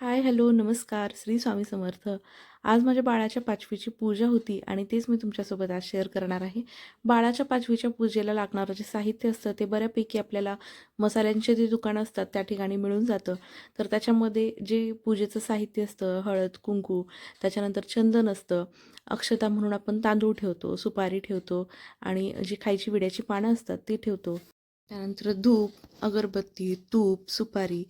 Hi hello नमस्कार श्री स्वामी समर्थ. आज माझ्या बाळाच्या पाचवीची पूजा होती आणि तेच मी तुमच्यासोबत आज शेअर करणार आहे. बाळाच्या पाचवीच्या पूजेला लागणारं जे साहित्य असतं ते बऱ्यापैकी आपल्याला मसाल्यांचे जे दुकानं असतात त्या ठिकाणी मिळून जातं. तर त्याच्यामध्ये जे पूजेचं साहित्य असतं हळद कुंकू त्याच्यानंतर चंदन असतं अक्षता म्हणून आपण तांदूळ ठेवतो सुपारी ठेवतो आणि जी खायची विड्याची पानं असतात ती ठेवतो. त्यानंतर धूप अगरबत्ती तूप सुपारी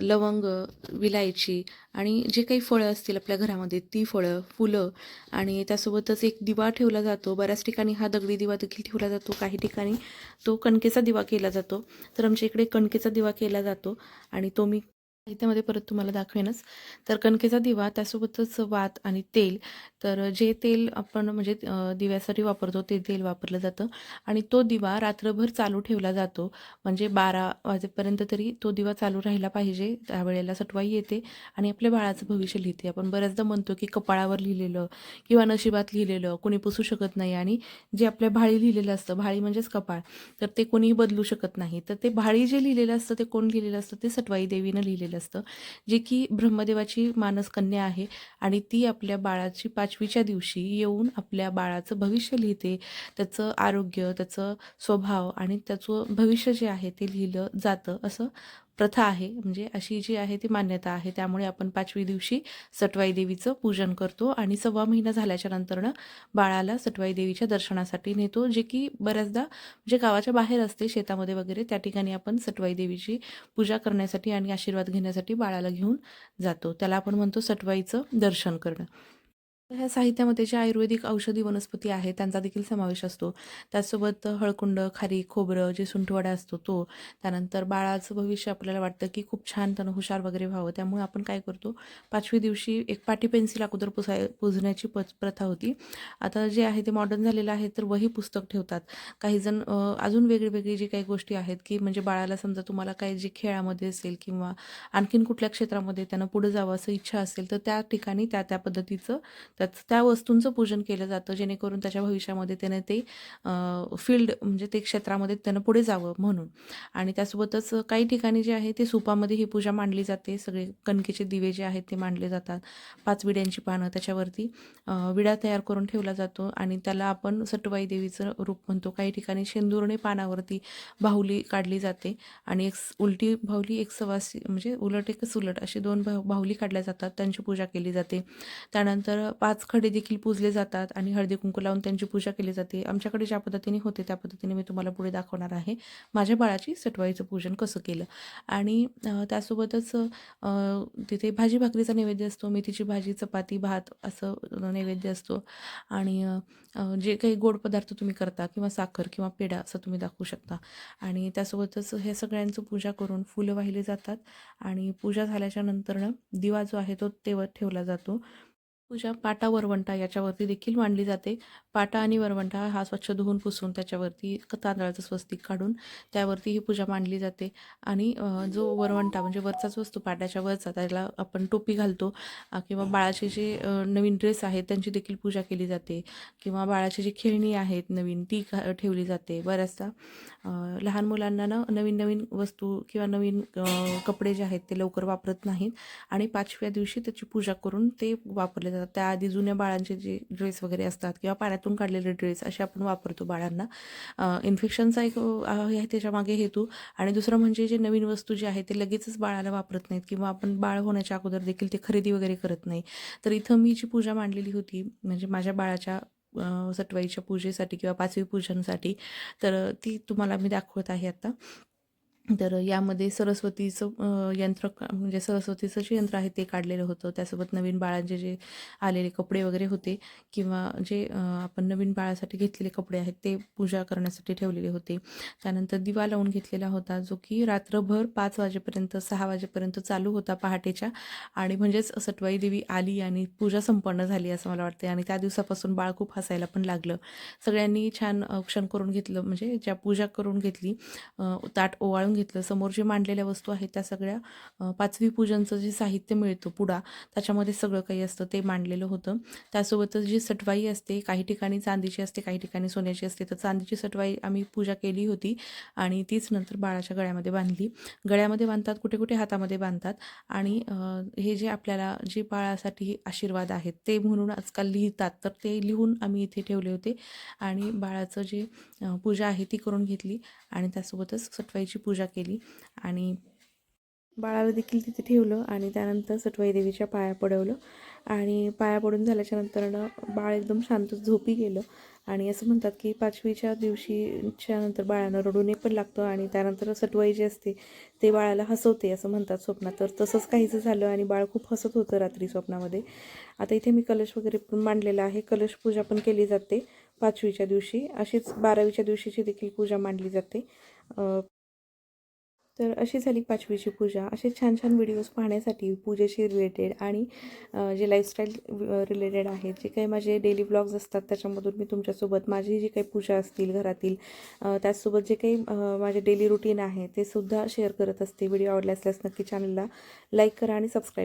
लवंग विलायची आणि जे काही फळं असतील आपल्या घरामध्ये ती फळं फुलं आणि त्यासोबतच एक दिवा ठेवला जातो. बऱ्याच ठिकाणी हा दगडी दिवा देखील ठेवला जातो. काही ठिकाणी तो कणकेचा दिवा केला जातो. तर आमच्या इकडे कणकेचा दिवा केला जातो आणि तो मी साहित्यामध्ये परत तुम्हाला दाखवेनच. तर कणकेचा दिवा त्यासोबतच वात आणि तेल. तर जे तेल आपण म्हणजे दिव्यासाठी वापरतो ते तेल वापरलं जातं. आणि तो दिवा रात्रभर चालू ठेवला जातो. म्हणजे बारा वाजेपर्यंत तरी तो दिवा चालू राहिला पाहिजे. त्यावेळेला सटवाई येते आणि आपल्या बाळाचं भविष्य लिहिते. आपण बऱ्याचदा म्हणतो की कपाळावर लिहिलेलं किंवा नशिबात लिहिलेलं कोणी पुसू शकत नाही. आणि जे आपल्या भाळी लिहिलेलं असतं भाळी म्हणजेच कपाळ तर ते कोणीही बदलू शकत नाही. तर ते भाळी जे लिहिलेलं असतं ते कोण लिहिलेलं असतं? ते सटवाई देवीनं लिहिलेलं असतं जे की ब्रह्मदेवाची मानस कन्या आहे आणि ती आपल्या बाळाची पाचवीच्या दिवशी येऊन आपल्या बाळाचं भविष्य लिहिते. त्याचं आरोग्य त्याचं स्वभाव आणि त्याचं भविष्य जे आहे ते लिहिलं जातं असं प्रथा आहे. म्हणजे अशी जी आहे ती मान्यता आहे. त्यामुळे आपण पाचवी दिवशी सटवाई देवीचं पूजन करतो आणि सव्वा महिना झाल्याच्या नंतरनं बाळाला सटवाई देवीच्या दर्शनासाठी नेतो जे की बऱ्याचदा जे गावाच्या बाहेर असते शेतामध्ये वगैरे त्या ठिकाणी आपण सटवाई देवीची पूजा करण्यासाठी आणि आशीर्वाद घेण्यासाठी बाळाला घेऊन जातो. त्याला आपण म्हणतो सटवाईचं दर्शन करणं. ह्या साहित्यामध्ये जे आयुर्वेदिक औषधी वनस्पती आहेत त्यांचा देखील समावेश असतो. त्यासोबत हळकुंड खारी खोबरं जे सुंठवडा असतो तो त्यानंतर बाळाचं भविष्य आपल्याला वाटतं की खूप छान त्यानं हुशार वगैरे व्हावं. त्यामुळे आपण काय करतो पाचवी दिवशी एक पाटी पेन्सिल अगोदर पुसाय पुजण्याची प प्रथा होती. आता जे आहे ते मॉडर्न झालेलं आहे तर वही पुस्तक ठेवतात. काही जण अजून वेगळी वेगळी जी काही गोष्टी आहेत की म्हणजे बाळाला समजा तुम्हाला काही जे खेळामध्ये असेल किंवा आणखीन कुठल्या क्षेत्रामध्ये त्यांना पुढे जावं असं इच्छा असेल तर त्या ठिकाणी त्या त्या पद्धतीचं त्याच त्या वस्तूंचं पूजन केलं जातं जेणेकरून त्याच्या भविष्यामध्ये त्याने ते फील्ड म्हणजे ते क्षेत्रामध्ये त्यानं पुढे जावं म्हणून. आणि त्यासोबतच काही ठिकाणी जे आहे ते सुपामध्ये ही पूजा मांडली जाते. सगळे कणकेचे दिवे जे आहेत ते मांडले जातात. पाच विड्यांची पानं त्याच्यावरती विडा तयार करून ठेवला जातो आणि त्याला आपण सटवाई देवीचं रूप म्हणतो. काही ठिकाणी शेंदुरणे पानावरती बाहुली काढली जाते आणि एक उलटी बाहुली एक सवासी म्हणजे उलट एकच उलट अशी दोन भा बाहुली काढल्या जातात. त्यांची पूजा केली जाते. त्यानंतर पाच पाच खडे देखील पूजले जातात आणि हळदी कुंकू लावून त्यांची पूजा केली जाते. आमच्याकडे ज्या पद्धतीने होते त्या पद्धतीने मी तुम्हाला पुढे दाखवणार आहे. माझ्या बाळाची सटवाईचं पूजन कसं केलं? आणि त्यासोबतच तिथे भाजी भाकरीचा नैवेद्य असतो मेथीची भाजी चपाती भात असं नैवेद्य असतो. आणि जे काही गोड पदार्थ तुम्ही करता किंवा साखर किंवा पेढा असं तुम्ही दाखवू शकता. आणि त्यासोबतच हे सगळ्यांचं पूजा करून फुलं वाहिली जातात. आणि पूजा झाल्याच्या नंतरनं दिवा जो आहे तो तेवत ठेवला जातो. पूजा पाटा वरवंटा याच्यावरती देखील मांडली जाते. पाटा आणि वरवंटा हा स्वच्छ धुवून पुसून त्याच्यावरती तांदळाचं स्वस्तिक काढून त्यावरती ही पूजा मांडली जाते. आणि जो वरवंटा म्हणजे वरचाच वस्तू पाट्याच्या वरचा त्याला आपण टोपी घालतो. किंवा बाळाचे जे नवीन ड्रेस आहेत त्यांची देखील पूजा केली जाते. किंवा बाळाची जी खेळणी आहेत नवीन ती घा ठेवली जाते बऱ्याचदा. लहान मुलांना ना नवीन नवीन वस्तू किंवा नवीन कपडे जे आहेत ते लवकर वापरत नाहीत. आणि पाचव्या दिवशी त्याची पूजा करून ते वापरले जातात. त्याआधी जुन्या बाळांचे जे ड्रेस वगैरे असतात किंवा पाण्यातून काढलेले ड्रेस असे आपण वापरतो बाळांना. इन्फेक्शनचा एक आहे त्याच्यामागे हेतू. आणि दुसरं म्हणजे जे नवीन वस्तू जी आहे ते लगेचच बाळाला वापरत नाहीत किंवा आपण बाळ होण्याच्या अगोदर देखील ते खरेदी वगैरे करत नाही. तर इथं मी जी पूजा मांडलेली होती म्हणजे माझ्या बाळाच्या सटवाईच्या पूजेसाठी किंवा पाचवी पूजनसाठी तर ती तुम्हाला मी दाखवत आहे आता. तर यामध्ये सरस्वतीचं यंत्र म्हणजे सरस्वतीचं जे यंत्र आहे ते काढलेलं होतं. त्यासोबत नवीन बाळांचे जे आलेले कपडे वगैरे होते किंवा जे आपण नवीन बाळासाठी घेतलेले कपडे आहेत ते पूजा करण्यासाठी ठेवलेले होते. त्यानंतर दिवा लावून घेतलेला होता जो की रात्रभर पाच वाजेपर्यंत सहा वाजेपर्यंत चालू होता पहाटेच्या. आणि म्हणजेच सटवाई देवी आली आणि पूजा संपन्न झाली असं मला वाटते आणि त्या दिवसापासून बाळ खूप हसायला पण लागलं. सगळ्यांनी छान औक्षण करून घेतलं. म्हणजे ज्या पूजा करून घेतली ताट ओवाळून घेतलं समोर जे मांडलेल्या वस्तू आहेत त्या सगळ्या पाचवी पूजनचं जे साहित्य मिळतं पुडा त्याच्यामध्ये सगळं काही असतं ते मांडलेलं होतं. त्यासोबतच जी सटवाई असते काही ठिकाणी चांदीची असते काही ठिकाणी सोन्याची असते तर चांदीची सटवाई आम्ही पूजा केली होती आणि तीच नंतर बाळाच्या गळ्यामध्ये बांधली. गळ्यामध्ये बांधतात कुठे कुठे हातामध्ये बांधतात आणि हे जे आपल्याला जे बाळासाठी आशीर्वाद आहेत ते म्हणून आजकाल लिहितात तर ते लिहून आम्ही इथे ठेवले होते आणि बाळाचं जे पूजा आहे ती करून घेतली आणि त्यासोबतच सटवाईची पूजा केली. आणि बाळाला देखील तिथे ठेवलं आणि त्यानंतर सटवाई देवीच्या पाया पडवलं. आणि पाया पडून झाल्याच्यानंतरनं बाळ एकदम शांत झोपी गेलं. आणि असं म्हणतात की पाचवीच्या दिवशीच्या नंतर बाळानं रडूने पण लागतं आणि त्यानंतर सटवाई जी असते ते बाळाला हसवते असं म्हणतात स्वप्नात. तर तसंच काहीचं झालं आणि बाळ खूप हसत होतं रात्री स्वप्नामध्ये. आता इथे मी कलश वगैरे पण मांडलेला आहे. कलश पूजा पण केली जाते पाचवीच्या दिवशी. अशीच बारावीच्या दिवशीची देखील पूजा मांडली जाते. तर अशी झाली पाचवीची पूजा. असे छान छान व्हिडिओज पाहण्यासाठी पूजेशी रिलेटेड आणि जे लाईफस्टाईल रिलेटेड आहेत जे काही माझे डेली ब्लॉग्स असतात त्याच्यामधून मी तुमच्यासोबत माझी जी काही पूजा असतील घरातील त्याचसोबत जे काही माझे डेली रुटीन आहे ते सुद्धा शेअर करत असते. व्हिडिओ आवडले असल्यास नक्की चॅनलला लाईक करा आणि सबस्क्राईब